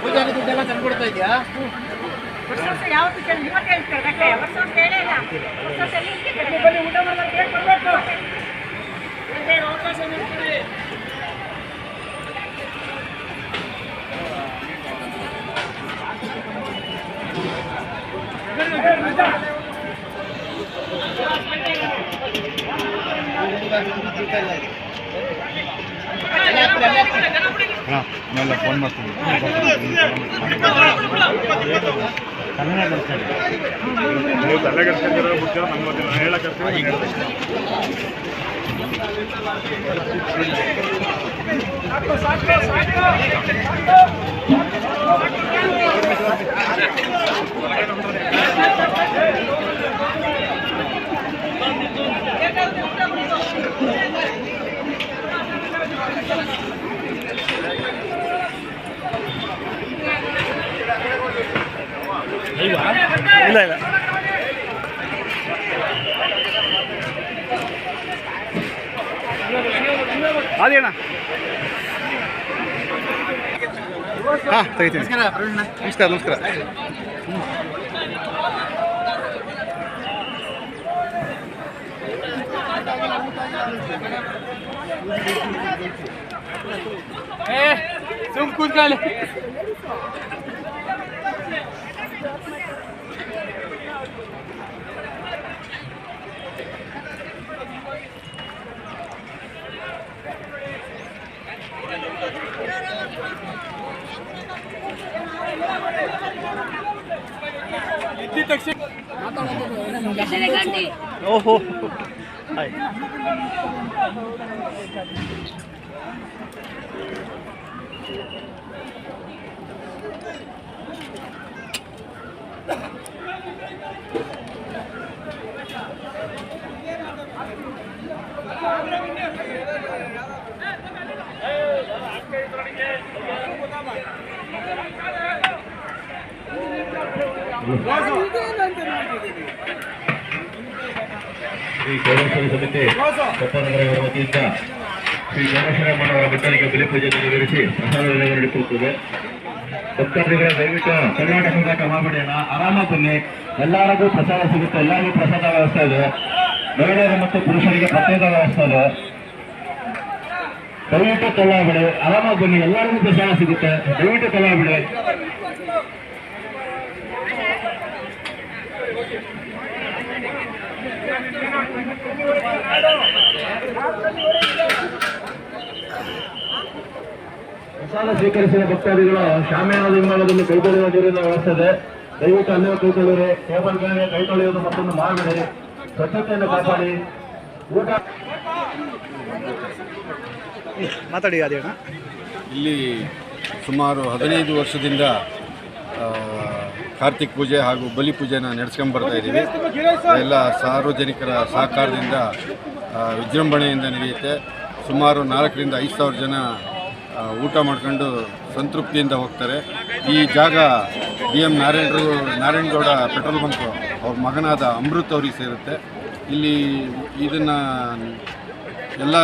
ಪೂಜಾರಿ ದುಡ್ಡೆಲ್ಲ ತಂದ್ಕೊಡ್ತಾ ಇದೆಯಾ ವರ್ಷ ವರ್ಷ ಯಾವತ್ತು ಕೇಳಿ ಇವತ್ತು ಹೇಳ್ತಾರೆ ಊಟ ವರ್ಷ ಆಮೇಲೆ ಫೋನ್ ಮಾಡ್ತೀನಿ. ನೀವು ತಲೆ ಕೆಡ್ಸ್ಕೊಂಡಿರೋ ಬಿಟ್ಟು ನಮ್ಮ ಹೇಳಕ್ಕೆ ಇಲ್ಲ ಇಲ್ಲ. ಅದೇಣ ಹಾಂ ತೆಗಿತೀನಿ. ನಮಸ್ಕಾರ. ए तुम कूद कर ले। इतनी तक से ओहो। はい。Gracias. ಶ್ರೀ ಗೌರವ ಸಮಿತಿ ಕೊಪ್ಪನಗರವರ ವತಿಯಿಂದ ಶ್ರೀ ಗಣೇಶರಮ್ಮನವರ ಬೆಟ್ಟನಿಗೆ ಬೆಲೆ ಪೂಜೆ ನೆರವೇರಿಸಿ ಪ್ರಸಾದ ನಡೆಸುತ್ತದೆ ಭಕ್ತಾದಿಗಳ, ದಯವಿಟ್ಟು ಕರ್ನಾಟಕ ಸಂಘಟ ಮಾಡಬೇಡಿ ಆರಾಮ ಬನ್ನಿ. ಎಲ್ಲರಿಗೂ ಪ್ರಸಾದ ಸಿಗುತ್ತೆ, ಎಲ್ಲರಿಗೂ ಪ್ರಸಾದ ವ್ಯವಸ್ಥೆ ಇದೆ. ಮಹಿಳೆಯರು ಮತ್ತು ಪುರುಷರಿಗೆ ಪ್ರತ್ಯೇಕ ವ್ಯವಸ್ಥೆ ಇದೆ. ದಯವಿಟ್ಟು ತಳ್ಳಾಬಿಡಿ ಆರಾಮಾಗಿ ಬನ್ನಿ, ಎಲ್ಲರಿಗೂ ಪ್ರಸಾದ ಸಿಗುತ್ತೆ. ದಯವಿಟ್ಟು ತಳ್ಳಾಬಿಡಿ ಪ್ರಸಾದ ಸ್ವೀಕರಿಸಿದ ಭಕ್ತಾದಿಗಳು ಶಾಮಿಯಾನ ನಿರ್ಮಾಣದಲ್ಲಿ ಕೈ ತೊಳೆಯುವ ನೀರಿನ ವ್ಯವಸ್ಥೆ ಇದೆ. ದಯವಿಟ್ಟು ಅಲ್ಲೇ ಕೈ ತೊಳೆಯಿರಿ. ಟೇಬಲ್ ಮೇಲೆ ಕೈ ತೊಳೆಯೋದು ಮತ್ತೊಂದು ಮಾಡಬೇಡಿ ಸ್ವಚ್ಛತೆಯನ್ನು ಕಾಪಾಡಿ. ಊಟ ಮಾತಾಡಿ ಅದೇಣ ಇಲ್ಲಿ ಸುಮಾರು ಹದಿನೈದು ವರ್ಷದಿಂದ ಕಾರ್ತಿಕ್ ಪೂಜೆ ಹಾಗೂ ಬಲಿ ಪೂಜೆನ ನಡೆಸ್ಕೊಂಬರ್ತಾ ಇದ್ದೀವಿ. ಎಲ್ಲ ಸಾರ್ವಜನಿಕರ ಸಹಕಾರದಿಂದ ವಿಜೃಂಭಣೆಯಿಂದ ನಡೆಯುತ್ತೆ. ಸುಮಾರು ನಾಲ್ಕರಿಂದ ಐದು ಸಾವಿರ ಜನ ಊಟ ಮಾಡ್ಕೊಂಡು ಸಂತೃಪ್ತಿಯಿಂದ ಹೋಗ್ತಾರೆ. ಈ ಜಾಗ ಡಿ ಎಂ ನಾರಾಯಣರು, ನಾರಾಯಣಗೌಡ ಪೆಟ್ರೋಲ್ ಬಂಕ್ ಅವ್ರ ಮಗನಾದ ಅಮೃತ್ ಅವ್ರಿಗೆ ಸೇರುತ್ತೆ. ಇಲ್ಲಿ ಇದನ್ನು ಎಲ್ಲ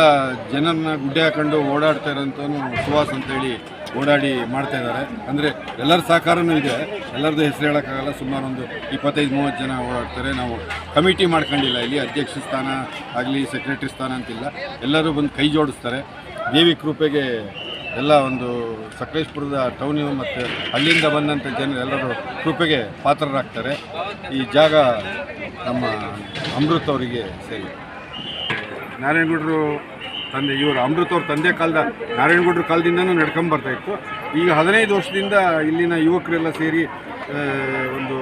ಜನರನ್ನ ಗುಡ್ಡೆ ಹಾಕೊಂಡು ಓಡಾಡ್ತಾ ಇರೋಂಥ ಸುಹಾಸ್ ಅಂತೇಳಿ ಓಡಾಡಿ ಮಾಡ್ತಾ ಇದ್ದಾರೆ. ಅಂದರೆ ಎಲ್ಲರ ಸಹಕಾರನೂ ಇದೆ. ಎಲ್ಲರದ್ದು ಹೆಸರು ಹೇಳೋಕ್ಕಾಗಲ್ಲ. ಸುಮಾರು ಒಂದು ಇಪ್ಪತ್ತೈದು, ಮೂವತ್ತು ಜನ ಓಡಾಡ್ತಾರೆ ನಾವು ಕಮಿಟಿ ಮಾಡ್ಕೊಂಡಿಲ್ಲ. ಇಲ್ಲಿ ಅಧ್ಯಕ್ಷ ಸ್ಥಾನ ಆಗಲಿ ಸೆಕ್ರೆಟರಿ ಸ್ಥಾನ ಅಂತಿಲ್ಲ. ಎಲ್ಲರೂ ಬಂದು ಕೈ ಜೋಡಿಸ್ತಾರೆ. ದೇವಿ ಕೃಪೆಗೆ ಎಲ್ಲ ಒಂದು ಸಕಲೇಶ್ಪುರದ ಟೌನು ಮತ್ತು ಅಲ್ಲಿಂದ ಬಂದಂಥ ಜನರು ಎಲ್ಲರೂ ಕೃಪೆಗೆ ಪಾತ್ರರಾಗ್ತಾರೆ. ಈ ಜಾಗ ನಮ್ಮ ಅಮೃತ್ ಅವರಿಗೆ ಸೇರಿ. ನಾರಾಯಣಗೌಡರು ತಂದೆ ಇವರು ಅಮೃತ್ ಅವ್ರ ತಂದೆ ಕಾಲದ ನಾರಾಯಣಗೌಡರ ಕಾಲದಿಂದನೂ ಇತ್ತು. ಈಗ ಹದಿನೈದು ವರ್ಷದಿಂದ ಇಲ್ಲಿನ ಯುವಕರೆಲ್ಲ ಸೇರಿ ಒಂದು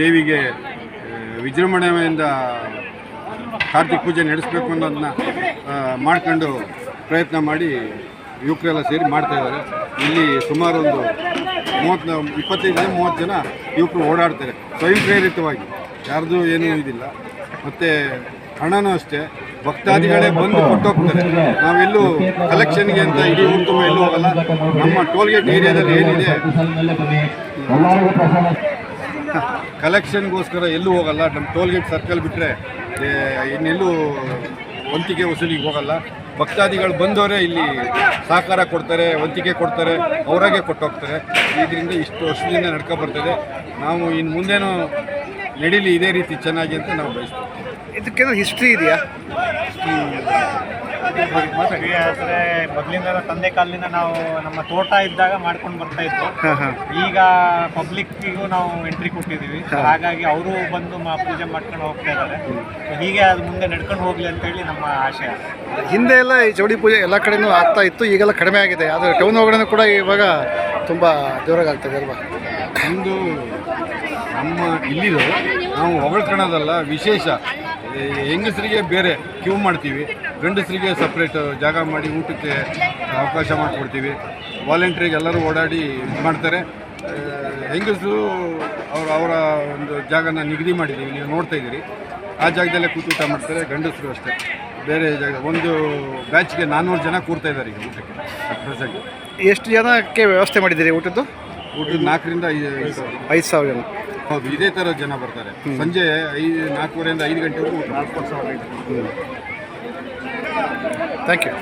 ದೇವಿಗೆ ವಿಜೃಂಭಣೆಯಿಂದ ಕಾರ್ತಿಕ್ ಪೂಜೆ ನಡೆಸಬೇಕು ಅನ್ನೋದನ್ನ ಮಾಡ್ಕೊಂಡು ಪ್ರಯತ್ನ ಮಾಡಿ ಯುವಕರೆಲ್ಲ ಸೇರಿ ಮಾಡ್ತಾ ಇದ್ದಾರೆ. ಇಲ್ಲಿ ಸುಮಾರು ಒಂದು ಮೂವತ್ತು, ಇಪ್ಪತ್ತೈದು ಮೂವತ್ತು ಜನ ಯುವಕರು ಓಡಾಡ್ತಾರೆ ಸ್ವಯಂ ಪ್ರೇರಿತವಾಗಿ ಯಾರ್ದು ಏನೂ ಇದಿಲ್ಲ. ಮತ್ತು ಹಣನೂ ಅಷ್ಟೇ. ಭಕ್ತಾದಿಗಳೇ ಬಂದು ಕೊಟ್ಟೋಗ್ತಾರೆ. ನಾವೆಲ್ಲೂ ಕಲೆಕ್ಷನ್ಗೆ ಅಂತ ಇಡೀ ಊರು ಎಲ್ಲೂ ಹೋಗಲ್ಲ. ನಮ್ಮ ಟೋಲ್ಗೇಟ್ ಏರಿಯಾದಲ್ಲಿ ಏನಿದೆ? ಕಲೆಕ್ಷನ್ಗೋಸ್ಕರ ಎಲ್ಲೂ ಹೋಗಲ್ಲ. ನಮ್ಮ ಟೋಲ್ಗೇಟ್ ಸರ್ಕಲ್ ಬಿಟ್ಟರೆ ಇನ್ನೆಲ್ಲೂ ವಂತಿಗೆ ವಸೂಲಿಗೆ ಹೋಗಲ್ಲ. ಭಕ್ತಾದಿಗಳು ಬಂದವರೇ ಇಲ್ಲಿ ಸಹಕಾರ ಕೊಡ್ತಾರೆ ವಂತಿಗೆ ಕೊಡ್ತಾರೆ, ಅವರಾಗೆ ಕೊಟ್ಟೋಗ್ತಾರೆ. ಇದರಿಂದ ಇಷ್ಟು ವರ್ಷದಿಂದ ನಡ್ಕೊ ಬರ್ತಿದೆ. ನಾವು ಇನ್ನು ಮುಂದೇನೂ ನಡೀಲಿ ಇದೇ ರೀತಿ ಚೆನ್ನಾಗಿ ಅಂತ ನಾವು ಬಯಸ್ತೀವಿ. ಇದಕ್ಕೇನಾದ್ರು ಹಿಸ್ಟ್ರಿ ಇದೆಯಾ? ಆದರೆ ಮೊದಲಿಂದ ತಂದೆ ಕಾಲದಿಂದ ನಾವು ನಮ್ಮ ತೋಟ ಇದ್ದಾಗ ಮಾಡ್ಕೊಂಡು ಬರ್ತಾ ಇತ್ತು ಈಗ ಪಬ್ಲಿಕ್ಕಿಗೂ ನಾವು ಎಂಟ್ರಿ ಕೊಟ್ಟಿದ್ದೀವಿ. ಹಾಗಾಗಿ ಅವರು ಬಂದು ಮಾ ಪೂಜೆ ಮಾಡ್ಕೊಂಡು ಹೋಗ್ತಾ ಇದ್ದಾರೆ. ಹೀಗೆ ಅದು ಮುಂದೆ ನಡ್ಕೊಂಡು ಹೋಗ್ಲಿ ಅಂತೇಳಿ ನಮ್ಮ ಆಶಯ. ಹಿಂದೆ ಎಲ್ಲ ಈ ಚೌಡಿ ಪೂಜೆ ಎಲ್ಲ ಕಡೆನೂ ಆಗ್ತಾ ಇತ್ತು ಈಗೆಲ್ಲ ಕಡಿಮೆ ಆಗಿದೆ. ಅದು ಟೌನ್ ಒಳಗಡೆ ಕೂಡ ಇವಾಗ ತುಂಬ ಜೋರಾಗಿ ಆಗ್ತದೆ ಅಲ್ವಾ? ಒಂದು ನಮ್ಮ ಇಲ್ಲಿದು ನಾವು ಹೊಗಳ್ಕೊಳ್ಳೋದಲ್ಲ ವಿಶೇಷ. ಹೆಂಗಸರಿಗೆ ಬೇರೆ ಕ್ಯೂ ಮಾಡ್ತೀವಿ. ಗಂಡಸರಿಗೆ ಸಪ್ರೇಟ್ ಜಾಗ ಮಾಡಿ ಊಟಕ್ಕೆ ಅವಕಾಶ ಮಾಡಿಕೊಡ್ತೀವಿ. ವಾಲಂಟ್ರಿಗೆ ಎಲ್ಲರೂ ಓಡಾಡಿ ಇದು ಮಾಡ್ತಾರೆ ಹೆಂಗಸರು ಅವ್ರ ಅವರ ಒಂದು ಜಾಗನ ನಿಗದಿ ಮಾಡಿದ್ದೀವಿ. ನೀವು ನೋಡ್ತಾ ಇದ್ದೀರಿ. ಆ ಜಾಗದಲ್ಲೇ ಕೂತು ಊಟ ಮಾಡ್ತಾರೆ. ಗಂಡಸರು ಅಷ್ಟೇ. ಬೇರೆ ಜಾಗ ಒಂದು ಬ್ಯಾಚ್ಗೆ ನಾನ್ನೂರು ಜನ ಕೂರ್ತಾ ಇದ್ದಾರೆ ಈಗ ಊಟಕ್ಕೆ. ಪ್ರೆಸೆಂಟ್ ಎಷ್ಟು ಜನಕ್ಕೆ ವ್ಯವಸ್ಥೆ ಮಾಡಿದ್ದೀರಿ ಊಟದ್ದು? ಊಟದ ನಾಲ್ಕರಿಂದ ಐದು ಐದು ಸಾವಿರ. ಐದು ಸಾವಿರ ಜನ. ಹೌದು ಇದೇ ಥರ ಜನ ಬರ್ತಾರೆ ಸಂಜೆ ಐದು ನಾಲ್ಕೂವರೆಯಿಂದ ಐದು ಗಂಟೆವರೆಗೂ ಸಾವಿರ ಥ್ಯಾಂಕ್ ಯು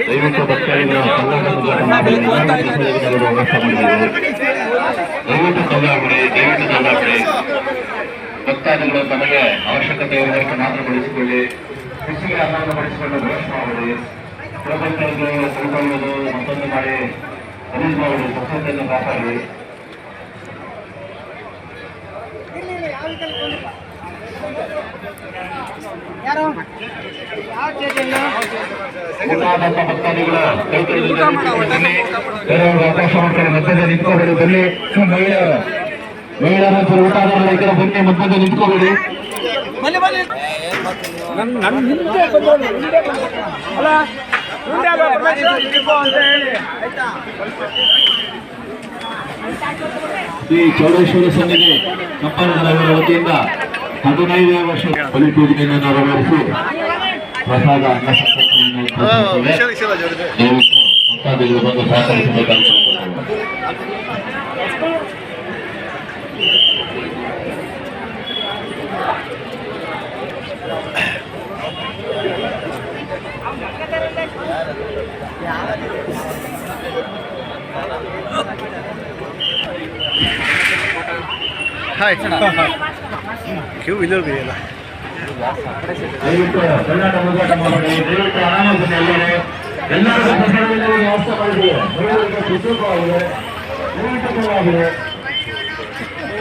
ದಯವಿಟ್ಟು ಭಕ್ತಾದಿಗಳ ಮಾಡಿ ವ್ಯವಸ್ಥೆ ಮಾಡಿದ್ದೀವಿ ದಯವಿಟ್ಟು ಸಲ್ಲ ದಯವಿಟ್ಟು ಕಲ್ಲಾಬಿಡಿ ಭಕ್ತಾದಿಗಳು ತಮಗೆ ಅವಶ್ಯಕತೆ ಇರುವಷ್ಟು ಮಾತ್ರ ಬಳಸಿಕೊಳ್ಳಿ ಕೃಷಿಗೆ ಅನ್ನ ಬಳಸಿಕೊಂಡು ಭ್ರಷ್ಟ ಮಾಡಿ. ಪ್ರಪಂಚಗಳು ತಿಳ್ಕೊಳ್ಳೋದು ಮತ್ತೊಂದು ಮಾಡಿ. ಅನಿಲ್ ಮಾಡಿ ಸ್ವಚ್ಛತೆಯನ್ನು ಕಾಪಾಡಿ. Thank ಭಕ್ತಾದಿಗಳು ಮಧ್ಯದಲ್ಲಿ ನಿಂತ್ಕೋಬೇಡಿ ಬನ್ನಿ. ಮಹಿಳೆಯರು ಮಹಿಳೆಯರ ಊಟ ಕಡೆ ಬನ್ನಿ ಮಧ್ಯದಲ್ಲಿ ನಿಂತ್ಕೋಬೇಡಿ. ಈ ಚೌಡೇಶ್ವರ ಸನ್ನಿಧಿ ಸಂಪನ್ನದವರ ವತಿಯಿಂದ ಹದಿನೈದನೇ ವರ್ಷ ಬಲಿಪೂಜೆಯನ್ನು ನೆರವೇರಿಸಿ ಪ್ರಸಾದ ಅನ್ನ ಸಂತರ್ಪಣೆಯನ್ನು ಪ್ರಸಾದಿಸುತ್ತೇವೆ. ದಯವಿಟ್ಟು ಭಕ್ತಾದಿಗಳು ಬಂದು ಸಹಕರಿಸಬೇಕಾಗಿ ಕೇಳಿಕೊಳ್ಳುತ್ತೇವೆ. ಹಾಯ್ ಕ್ಯೂ ಇದೆಯಲ್ಲ ದಯವಿಟ್ಟು ಹಾಯ್ ಹೋರಾಟ ಮಾಡಿ ದಯವಿಟ್ಟು ಅನಾಮಧನೆ ಎಲ್ಲರೂ ಎಲ್ಲರೂ ಪ್ರಸಾದದಲ್ಲಿ ವ್ಯವಸ್ಥೆ ಮಾಡಿದೆ ದಯವಿಟ್ಟು ಶುದ್ಧವಾಗಿದೆ ದಯವಿಟ್ಟು ಪರವಾಗಿದೆ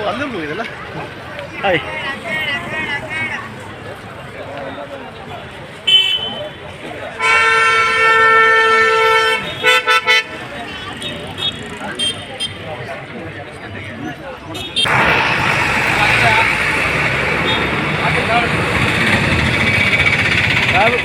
ಅಲ್ಲೂ ಇದೆಯಲ್ಲ ಹಾಯ್ ಅಲ್ಲೇ